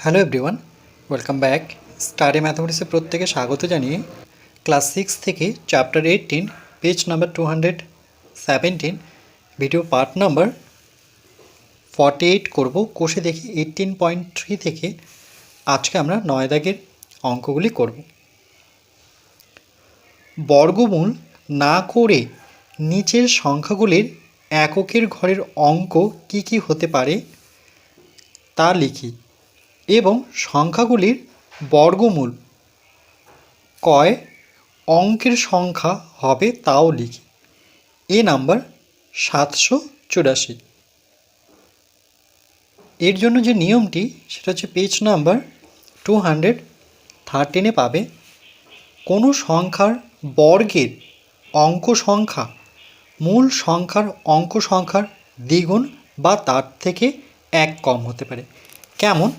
Hello everyone welcome back study ম্যাথামেটিক্সে প্রত্যেকে স্বাগত জানিয়ে ক্লাস সিক্স থেকে chapter eighteen page number two hundred seventeen video part number forty eight করব। কোষে দেখি এইটিন পয়েন্ট থ্রি থেকে আজকে আমরা নয় দাগের অঙ্কগুলি করব। বর্গমূল না করে নিচের সংখ্যাগুলির এককের ঘরের অঙ্ক কি কি হতে পারে তা লিখি। এবং সংখ্যাগুলির বর্গমূল। কয় অঙ্কের সংখ্যা হবে তাও লিখি। এ নাম্বার সাতশো চুরাশি। এর জন্য যে নিয়মটি, সেটা হচ্ছে পেজ নাম্বার টু হান্ড্রেড থার্টিনে পাবে। কোনো সংখ্যার বর্গের অঙ্ক সংখ্যা, মূল সংখ্যার অঙ্ক সংখ্যার দ্বিগুণ বা তার থেকে এক কম হতে পারে। কেমন?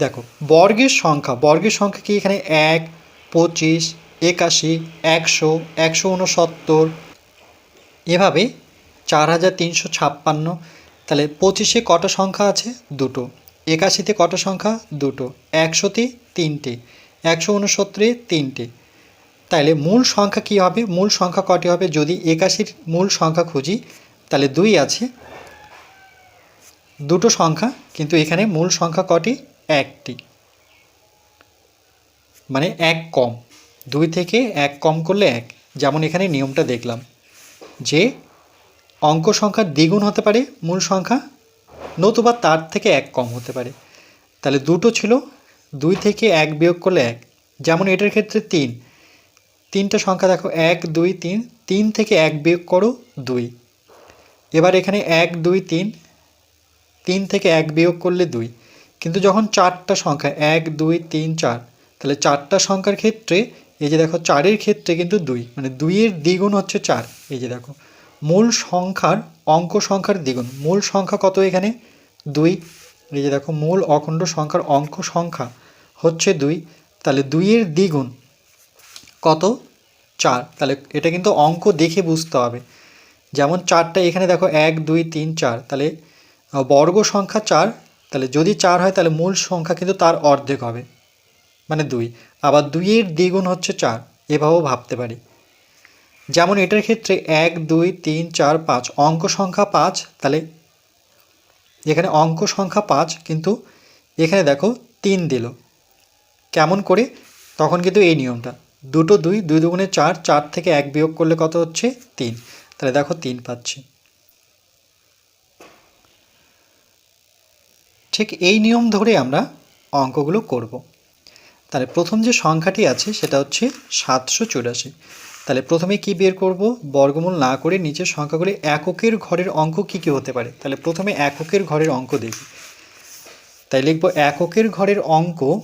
দেখো, বর্গের সংখ্যা বর্গের সংখ্যা কি এখানে? এক, পঁচিশ, একাশি, একশো একশো উনসত্তর এভাবে চার হাজার তিনশো ছাপ্পান্ন। তাহলে পঁচিশে কটা সংখ্যা আছে? দুটো। একাশিতে কটা সংখ্যা? দুটো। একশোতে তিনটে। একশো উনসত্তরে তিনটে। তাহলে মূল সংখ্যা কী হবে? মূল সংখ্যা কটি হবে? যদি একাশির মূল সংখ্যা খুঁজি, তাহলে দুই আছে। দুটো সংখ্যা, কিন্তু এখানে মূল সংখ্যা কটি? একটি। মানে এক কম। দুই থেকে এক কম করলে এক। যেমন এখানে নিয়মটা দেখলাম। যে অঙ্ক সংখ্যার দ্বিগুণ হতে পারে মূল সংখ্যা, নতুবা তার থেকে এক কম হতে পারে। তাহলে দুটো ছিল, দুই থেকে এক বিয়োগ করলে এক। যেমন এটার ক্ষেত্রে তিন। তিনটা সংখ্যা দেখো, এক, দুই, তিন। তিন থেকে এক বিয়োগ করো, দুই। এবার এখানে এক, দুই, তিন। তিন থেকে এক বিয়োগ করলে দুই। কিন্তু যখন চারটা সংখ্যা, এক, দুই, তিন, চার, তাহলে চারটা সংখ্যার ক্ষেত্রে, এই যে দেখো চারের ক্ষেত্রে কিন্তু দুই মানে দুইয়ের দ্বিগুণ হচ্ছে চার, এই যে দেখো। মূল সংখ্যার অঙ্ক সংখ্যার দ্বিগুণ, মূল সংখ্যা কত এখানে? দুই, এই যে দেখো মূল অখণ্ড সংখ্যার অঙ্ক সংখ্যা হচ্ছে দুই, তাহলে দুইয়ের দ্বিগুণ কত? চার, তাহলে এটা কিন্তু অঙ্ক দেখে বুঝতে হবে। যেমন চারটা এখানে দেখো, এক, দুই, তিন, চার, তাহলে বর্গ সংখ্যা চার তাহলে যদি চার হয় তাহলে মূল সংখ্যা কিন্তু তার অর্ধেক হবে। মানে দুই। আবার দুইয়ের দ্বিগুণ হচ্ছে চার। এভাবেও ভাবতে পারি। যেমন এটার ক্ষেত্রে এক, দুই, তিন, চার, পাঁচ, অঙ্ক সংখ্যা পাঁচ, তাহলে এখানে অঙ্ক সংখ্যা পাঁচ কিন্তু এখানে দেখো তিন দিল। কেমন করে? তখন কিন্তু এই নিয়মটা। দুটো দুই দুই দুগুণে চার চার থেকে এক বিয়োগ করলে কত হচ্ছে? তিন। তাহলে দেখো তিন পাচ্ছি। ঠিক এই নিয়ম ধরে আমরা অঙ্কগুলো করব। তাহলে প্রথম যে সংখ্যাটি আছে, সেটা হচ্ছে সাতশো চুরাশি। তাহলে প্রথমে কি বের করব? বর্গমূল না করে নিচের সংখ্যাগুলি এককের ঘরের অঙ্ক কি কি হতে পারে? তাহলে প্রথমে এককের ঘরের অঙ্ক দেখি। তাই লিখব এককের ঘরের অঙ্ক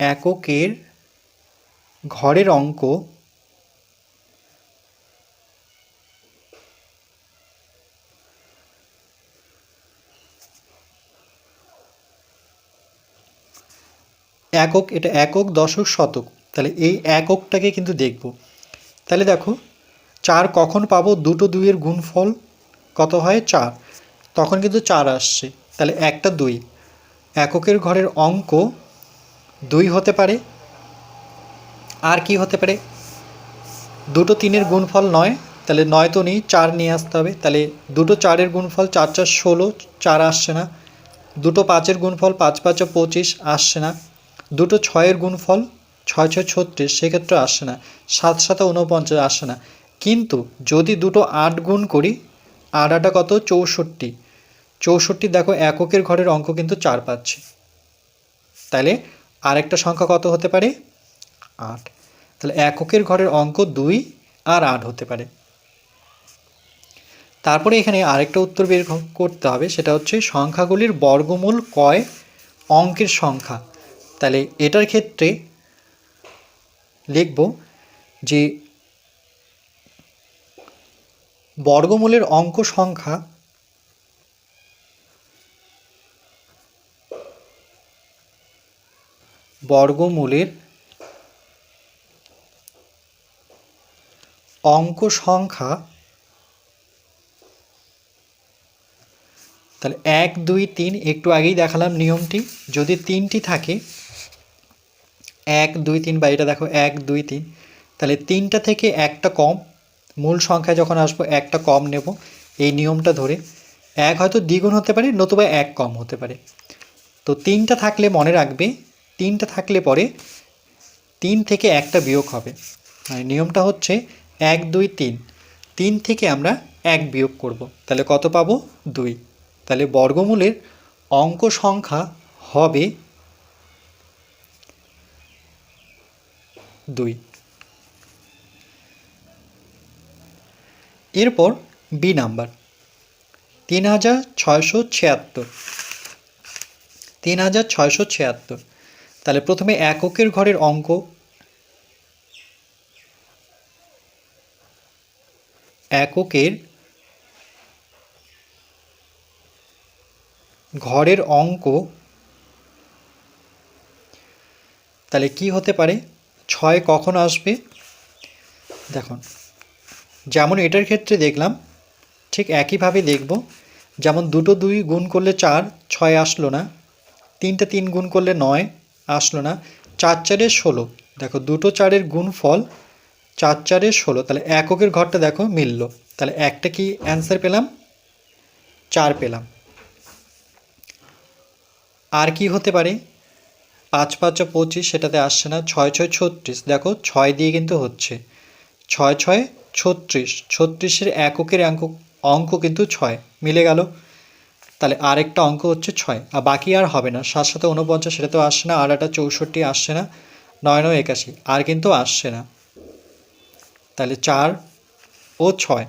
এককের ঘরের অঙ্ক একক, এটা একক, দশক, শতক। তাহলে এই এককটাকে কিন্তু দেখব। তাহলে দেখো, চার কখন পাবো? দুটো দুইয়ের গুণফল কত হয়? চার। তখন কিন্তু চার আসছে। তাহলে একটা দুই। এককের ঘরের অঙ্ক দুই হতে পারে। আর কি হতে পারে? দুটো তিনের গুণফল নয়। তাহলে নয় তো নেই, চার নিয়ে আসতে হবে। তাহলে দুটো চারের গুণফল চার চার, ষোলো, চার আসছে না। দুটো পাঁচের গুণফল পাঁচ পাঁচ, পঁচিশ আসছে না। দুটো ছয়ের গুণফল ছয় ছয় ছত্রিশ, সেক্ষেত্রে আসছে না। সাত সাত উনপঞ্চাশ আসছে না। কিন্তু যদি দুটো আট গুণ করি, আট আটা কত? চৌষট্টি। চৌষট্টি দেখো, এককের ঘরের অঙ্ক কিন্তু চার পাচ্ছি। তাহলে আরেকটা সংখ্যা কত হতে পারে? আট। তাহলে এককের ঘরের অঙ্ক দুই আর আট হতে পারে। তারপরে এখানে আরেকটা উত্তর বের করতে হবে, সেটা হচ্ছে সংখ্যাগুলির বর্গমূল কয়? অঙ্কের সংখ্যা। তাহলে এটার ক্ষেত্রে লিখব যে বর্গমূলের অঙ্ক সংখ্যা বর্গমূলের অঙ্ক সংখ্যা তাহলে এক, দুই, তিন, একটু আগেই দেখালাম নিয়মটি। যদি তিনটি থাকে এক, দুই, তিন বা এটা দেখো এক, দুই, তিন। তাহলে তিনটা থেকে একটা কম, মূল সংখ্যায় যখন আসব একটা কম নেব এই নিয়মটা ধরে। এক হয়তো দ্বিগুণ হতে পারে, নতুবা এক কম হতে পারে। তো তিনটা থাকলে মনে রাখবে, তিনটা থাকলে পরে তিন থেকে একটা বিয়োগ হবে। মানে নিয়মটা হচ্ছে এক, দুই, তিন। তিন থেকে আমরা এক বিয়োগ করব। তাহলে কত পাবো? দুই। তাহলে বর্গমূলের অঙ্ক সংখ্যা হবে দুই। এরপর বি নাম্বার। তিন হাজার ছয়শো ছিয়াত্তর। তিন হাজার ছয়শো ছিয়াত্তর। তাহলে প্রথমে এককের ঘরের অঙ্ক। এককের ঘরের অঙ্ক। তাহলে কি হতে পারে? ছয় কখন আসবে? দেখুন, যেমন এটার ক্ষেত্রে দেখলাম, ঠিক একইভাবে দেখব, যেমন দুটো দুই গুণ করলে চার, ছয় আসলো না, তিনটে তিন গুণ করলে নয় আসলো না, চার চারের ষোলো, দেখো দুটো চারের গুণ ফল চার চারের ষোলো, তাহলে এককের ঘরটা দেখো মিলল, তাহলে একটা কি অ্যান্সার পেলাম? চার পেলাম। আর কি হতে পারে? পাঁচ পাঁচ পঁচিশ, সেটাতে আসছে না। ছয় ছয় ছত্রিশ। দেখো, ছয় দিয়ে কিন্তু হচ্ছে। ছয় ছয় ছত্রিশ। ছত্রিশের এককের অঙ্ক অঙ্ক কিন্তু ছয়। মিলে গেল। তাহলে আরেকটা অঙ্ক হচ্ছে ছয়। আর বাকি আর হবে না। সাত সাথে উনপঞ্চাশ সেটা তো আসছে না। আর একটা চৌষট্টি আসছে না। নয় নয় একাশি। আর কিন্তু আসছে না। তাহলে চার ও ছয়।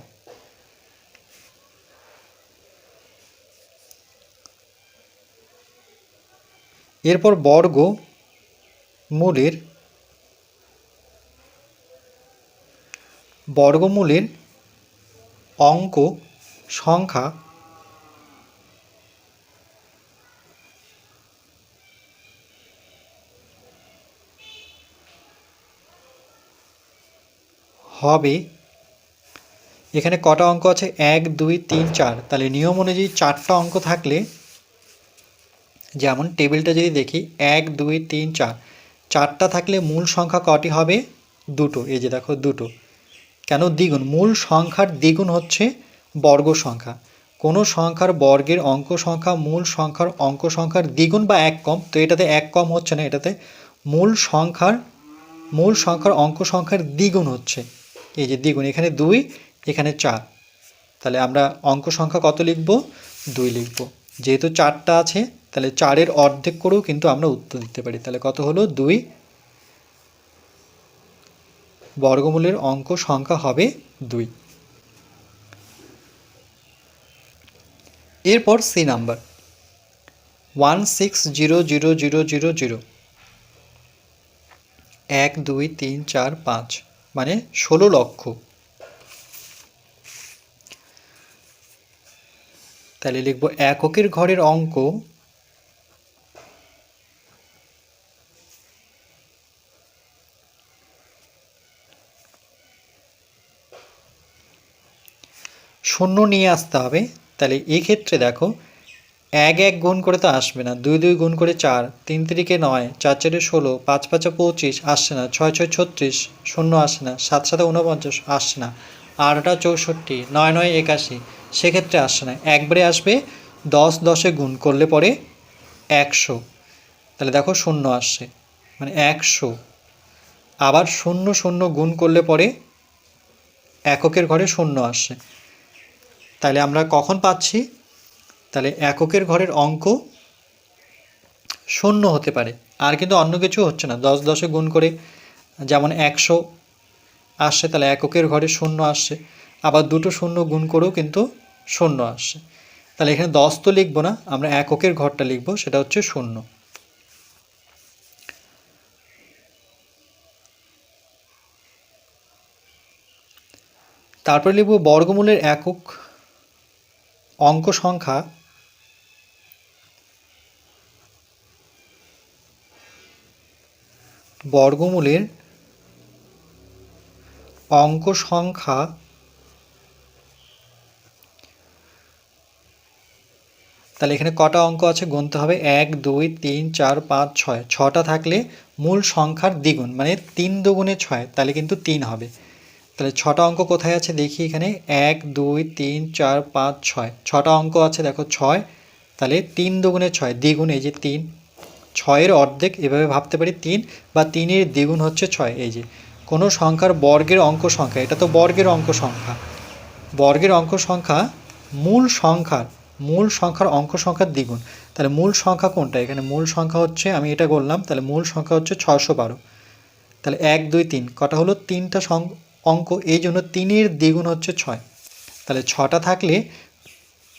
এরপর বর্গ মূলের বর্গমূলের অঙ্ক সংখ্যা হবে। এখানে কটা অঙ্ক আছে? এক, দুই, তিন, চার। তাহলে নিয়ম অনুযায়ী চারটা অঙ্ক থাকলে যেমন টেবিলটা যদি দেখি, এক, দুই, তিন, চার। চারটা থাকলে মূল সংখ্যা কটি হবে? দুটো। এই যে দেখো, দুটো। কেন দ্বিগুণ? মূল সংখ্যার দ্বিগুণ হচ্ছে বর্গ সংখ্যা। কোনো সংখ্যার বর্গের অঙ্ক সংখ্যা মূল সংখ্যার অঙ্ক সংখ্যার দ্বিগুণ বা এক কম, তো এটাতে এক কম হচ্ছে না, এটাতে মূল সংখ্যার মূল সংখ্যার অঙ্ক সংখ্যার দ্বিগুণ হচ্ছে। এই যে দ্বিগুণ, এখানে দুই, এখানে চার। তাহলে আমরা অঙ্ক সংখ্যা কত লিখব? দুই লিখব। যেহেতু চারটা আছে তাহলে চারের অর্ধেক করেও কিন্তু আমরা উত্তর দিতে পারি। তাহলে কত হলো? দুই বর্গমূলের অঙ্ক সংখ্যা হবে দুই। এরপর C number. One six zero zero zero zero zero. এক, দুই, তিন, চার, পাঁচ মানে ষোলো লক্ষ। তাহলে লিখব এককের ঘরের অঙ্ক শূন্য নিয়ে আসতে হবে। তাহলে এক্ষেত্রে দেখো, এক এক গুণ করে তো আসবে না। দুই দুই গুণ করে চার, তিন তিরিকে নয়, চার চারে ষোলো, পাঁচ পাঁচে পঁচিশ আসছে না। ছয় ছয় ছত্রিশ, শূন্য আসে না। সাত সাথে উনপঞ্চাশ আসছে না। আটটা চৌষট্টি, নয় নয় একাশি, সেক্ষেত্রে আসছে না। একবারে আসবে দশ দশে গুণ করলে পরে একশো। তাহলে দেখো শূন্য আসছে। মানে একশো। আবার শূন্য শূন্য গুণ করলে পরে এককের ঘরে শূন্য আসছে। তাহলে আমরা কখন পাচ্ছি? তাহলে এককের ঘরের অঙ্ক শূন্য হতে পারে। আর কিন্তু অন্য কিছু হচ্ছে না। দশ দশে গুণ করে যেমন একশো আসছে, তাহলে এককের ঘরে শূন্য আসছে। আবার দুটো শূন্য গুণ করেও কিন্তু শূন্য আসছে। তাহলে এখানে দশ তো লিখব না, আমরা এককের ঘরটা লিখব, সেটা হচ্ছে শূন্য। তারপরে লিখব বর্গমূলের একক অঙ্ক সংখ্যা বর্গমূলের অঙ্ক সংখ্যা তাহলে এখানে কটা অঙ্ক আছে গুনতে হবে? এক, দুই, তিন, চার, পাঁচ, ছয়। ছটা থাকলে মূল সংখ্যার দ্বিগুণ মানে তিন দুগুণে ছয়, তাহলে কিন্তু তিন হবে। তাহলে ছটা অঙ্ক কোথায় আছে? দেখি এখানে। এক, দুই, তিন, চার, পাঁচ, ছয়। ছটা অঙ্ক আছে, দেখো, ছয়। তাহলে তিন দুগুণে ছয়, দ্বিগুণ, এই যে তিন। ছয়ের অর্ধেক, এভাবে ভাবতে পারি, তিন বা তিনের দ্বিগুণ হচ্ছে ছয়, এই যে। কোনো সংখ্যার বর্গের অঙ্ক সংখ্যা, এটা তো বর্গের অঙ্ক সংখ্যা। বর্গের অঙ্ক সংখ্যা মূল সংখ্যার মূল সংখ্যার অঙ্ক সংখ্যার দ্বিগুণ। তাহলে মূল সংখ্যা কোনটা? এখানে মূল সংখ্যা হচ্ছে, আমি এটা বললাম, তাহলে মূল সংখ্যা হচ্ছে ছশো বারো। তাহলে এক, দুই, তিন, কটা হলো? তিনটা অঙ্ক এই জন্য তিনের দ্বিগুণ হচ্ছে ছয়। তাহলে ছটা থাকলে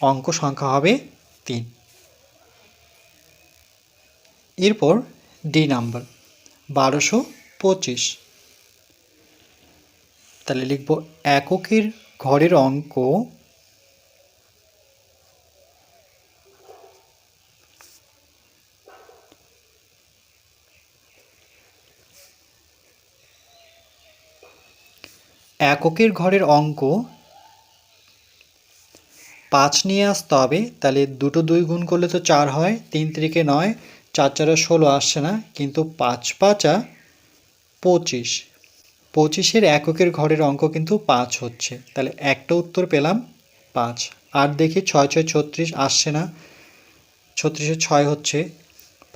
অঙ্ক সংখ্যা হবে তিন। এরপর ডি নাম্বার, বারোশো পঁচিশ। তাহলে লিখব এককের ঘরের অঙ্ক এককের ঘরের অঙ্ক পাঁচ নিয়ে আসতে হবে তাহলে দুটো দুই গুণ করলে তো চার হয়, তিন তিরিকে নয়, চার চারে ষোলো আসছে না, কিন্তু পাঁচ পাঁচা পঁচিশ। পঁচিশের এককের ঘরের অঙ্ক কিন্তু পাঁচ হচ্ছে, তাহলে একটা উত্তর পেলাম পাঁচ। আর দেখি ছয় ছয় ছত্রিশ আসছে না, ছত্রিশে ছয় হচ্ছে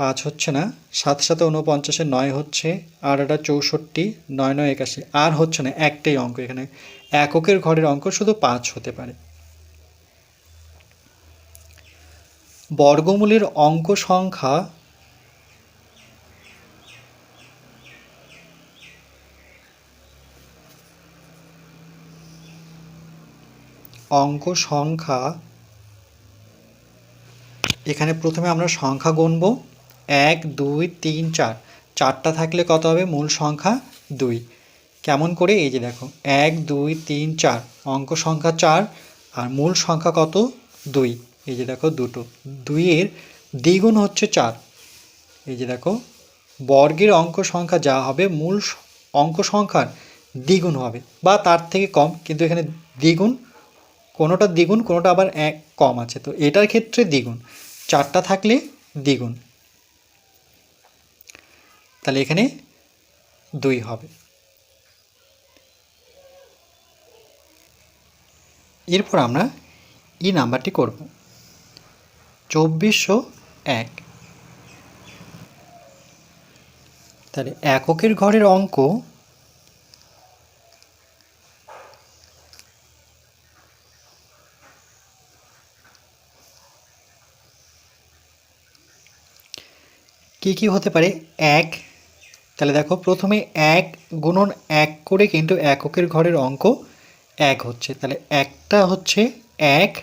পাঁচ হচ্ছে না, সাত সাথে উনপঞ্চাশে নয় হচ্ছে আর একটা চৌষট্টি, নয় নয় একাশি, আর হচ্ছে না, একটাই অঙ্ক এখানে। এককের ঘরের অঙ্ক শুধু পাঁচ হতে পারে। বর্গমূলের অঙ্ক সংখ্যা অঙ্ক সংখ্যা, এখানে প্রথমে আমরা সংখ্যা গুনব। এক, দুই, তিন, চার। চারটা থাকলে কত হবে? মূল সংখ্যা দুই। কেমন করে? এই যে দেখো। এক, দুই, তিন, চার। অঙ্ক সংখ্যা চার আর মূল সংখ্যা কত? দুই। এই যে দেখো দুটো। দুইয়ের দ্বিগুণ হচ্ছে চার। এই যে দেখো, বর্গের অঙ্ক সংখ্যা যা হবে, মূল অঙ্ক সংখ্যার দ্বিগুণ হবে। বা তার থেকে কম, কিন্তু এখানে দ্বিগুণ, কোনোটা দ্বিগুণ, কোনোটা আবার এক কম আছে। তো এটার ক্ষেত্রে দ্বিগুণ। চারটা থাকলে দ্বিগুণ। তাহলে এখানে দুই হবে। এরপর আমরা ই নাম্বারটি করব। চব্বিশশো এক। তাহলে এককের ঘরের অঙ্ক কি কি হতে পারে? এক তাহলে দেখো প্রথমে এক গুণন এক করে কিন্তু এককের ঘরের অঙ্ক এক হচ্ছে। তাহলে একটা হচ্ছে এক,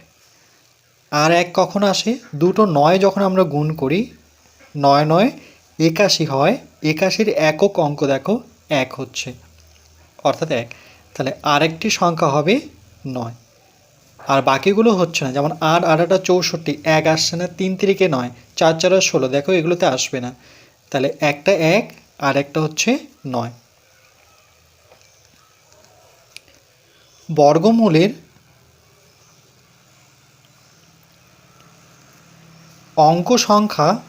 আর এক কখন আসে? দুটো নয় যখন আমরা গুণ করি, নয় নয় একাশি হয়। একাশির একক অঙ্ক দেখো, এক হচ্ছে। অর্থাৎ এক। তাহলে আরেকটি সংখ্যা হবে নয়। আর বাকিগুলো হচ্ছে না। যেমন আট আটাটা চৌষট্টি, এক আসছে না, তিন তিরিকে নয়, চার চার, ষোলো। দেখো এগুলোতে আসবে না। তাহলে একটা এক আর একটা হচ্ছে নয়। বর্গমূলের অঙ্ক সংখ্যা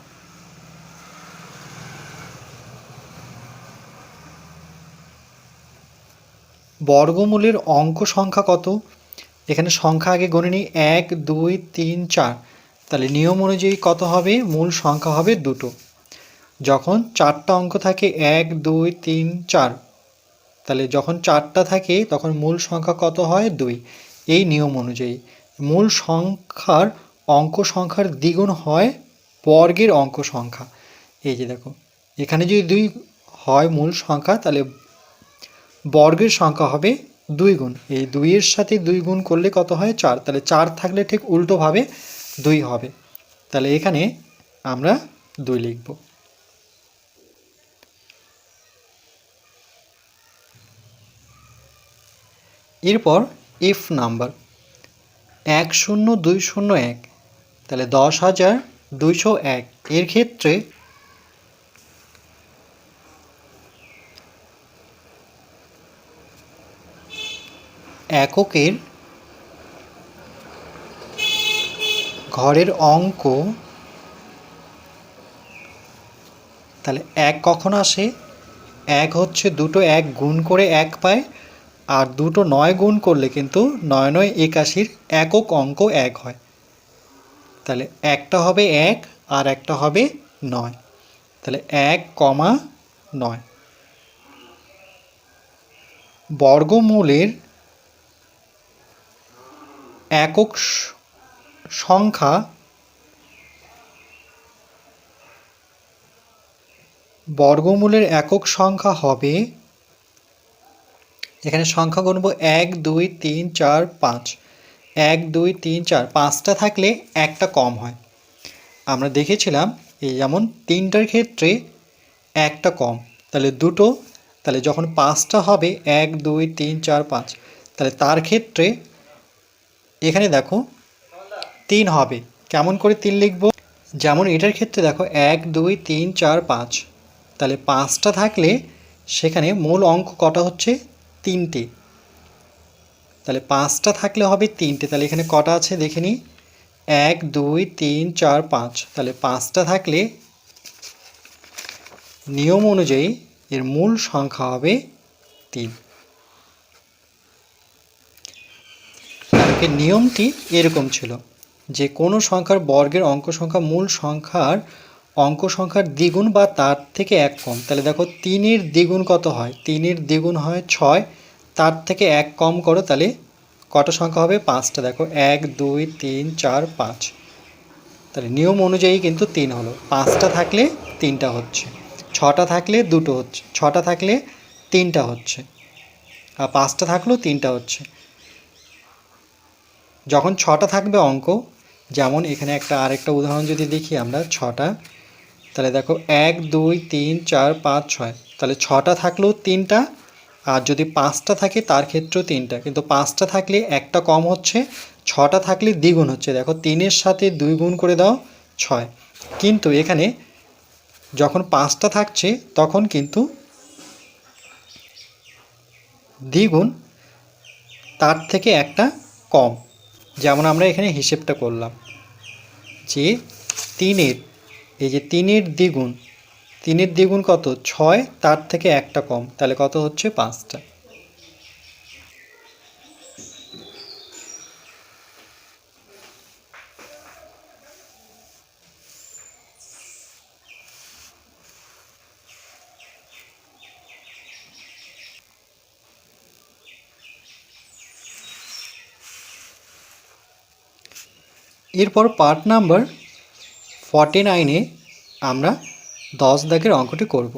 বর্গমূলের অঙ্ক সংখ্যা কত? এখানে সংখ্যা আগে গণে নিই। এক, দুই, তিন, চার। তাহলে নিয়ম অনুযায়ী কত হবে? মূল সংখ্যা হবে দুটো। যখন চারটা অঙ্ক থাকে এক, দুই, তিন, চার, তাহলে যখন চারটা থাকে তখন মূল সংখ্যা কত হয়? দুই। এই নিয়ম অনুযায়ী মূল সংখ্যার অঙ্ক সংখ্যার দ্বিগুণ হয় বর্গের অঙ্ক সংখ্যা। এই যে দেখো, এখানে যদি দুই হয় মূল সংখ্যা, তাহলে বর্গের সংখ্যা হবে দুই গুণ। এই দুইয়ের সাথে দুই গুণ করলে কত হয়? চার। তাহলে চার থাকলে ঠিক উল্টোভাবে দুই হবে। তাহলে এখানে আমরা দুই লিখব। এরপর ইফ নাম্বার এক শূন্য দুই শূন্য এক, তাহলে দশ হাজার দুইশো এক। এর ক্ষেত্রে এককের ঘরের অঙ্ক, তাহলে এক কখন আসে? এক হচ্ছে দুটো, এক গুণ করে এক পায় আর দুটো নয় গুণ করলে কিন্তু নয় নয় একাশির একক অঙ্ক এক হয়। তাহলে একটা হবে এক আর একটা হবে নয়। তাহলে এক কমা নয়। বর্গমূলের একক সংখ্যা বর্গমূলের একক সংখ্যা হবে এখানে সংখ্যা গুনব এক, দুই, তিন, চার, পাঁচ। এক, দুই, তিন, চার, পাঁচটা থাকলে একটা কম হয়। আমরা দেখেছিলাম এই যেমন তিনটার ক্ষেত্রে একটা কম, তাহলে দুটো, তাহলে যখন পাঁচটা হবে এক, দুই, তিন, চার, পাঁচ, তাহলে তার ক্ষেত্রে এখানে দেখো তিন হবে। কেমন করে তিন লিখব? যেমন এটার ক্ষেত্রে দেখো এক, দুই, তিন, চার, পাঁচ, তাহলে পাঁচটা থাকলে সেখানে মূল অঙ্ক কটা হচ্ছে? তিনটে। তাহলে পাঁচটা থাকলে হবে তিনটে। তাহলে এখানে কটা আছে দেখে নিই। এক, দুই, তিন, চার, পাঁচ। তাহলে পাঁচটা থাকলে নিয়ম অনুযায়ী এর মূল সংখ্যা হবে তিন। নিয়মটি এরকম ছিল। যে কোনো সংখ্যার বর্গের অঙ্ক সংখ্যা মূল সংখ্যার অঙ্ক সংখ্যার দ্বিগুণ বা তার থেকে এক কম। তাহলে দেখো তিনের দ্বিগুণ কত হয়? তিনের দ্বিগুণ হয় ছয়, তার থেকে এক কম করো, তাহলে কটা সংখ্যা হবে? পাঁচটা। দেখো এক, দুই, তিন, চার, পাঁচ। তাহলে নিয়ম অনুযায়ী কিন্তু তিন হলো। পাঁচটা থাকলে তিনটা হচ্ছে। ছটা থাকলে দুটো হচ্ছে। ছটা থাকলে তিনটা হচ্ছে। আর পাঁচটা থাকলেও তিনটা হচ্ছে। যখন ছটা থাকবে অঙ্ক, যেমন এখানে একটা আরেকটা উদাহরণ যদি দেখি আমরা, ছটা তাহলে দেখো এক, দুই, তিন, চার, পাঁচ, ছয়। তাহলে ছটা থাকলেও তিনটা, আর যদি পাঁচটা থাকে তার ক্ষেত্রেও তিনটা। কিন্তু পাঁচটা থাকলে একটা কম হচ্ছে, ছটা থাকলে দ্বিগুণ হচ্ছে। দেখো তিনের সাথে দুই গুণ করে দাও ছয়। কিন্তু এখানে যখন পাঁচটা থাকছে, তখন কিন্তু দ্বিগুণ তার থেকে একটা কম। যেমন আমরা এখানে হিসেবটা করলাম যে তিনের এই যে তিনের দ্বিগুণ তিনের দ্বিগুণ কত? ছয়, তার থেকে একটা কম, তাহলে কত হচ্ছে? পাঁচটা। এরপর পার্ট নাম্বার ফর্টি নাইনে আমরা দশ দাগের অঙ্কটি করব।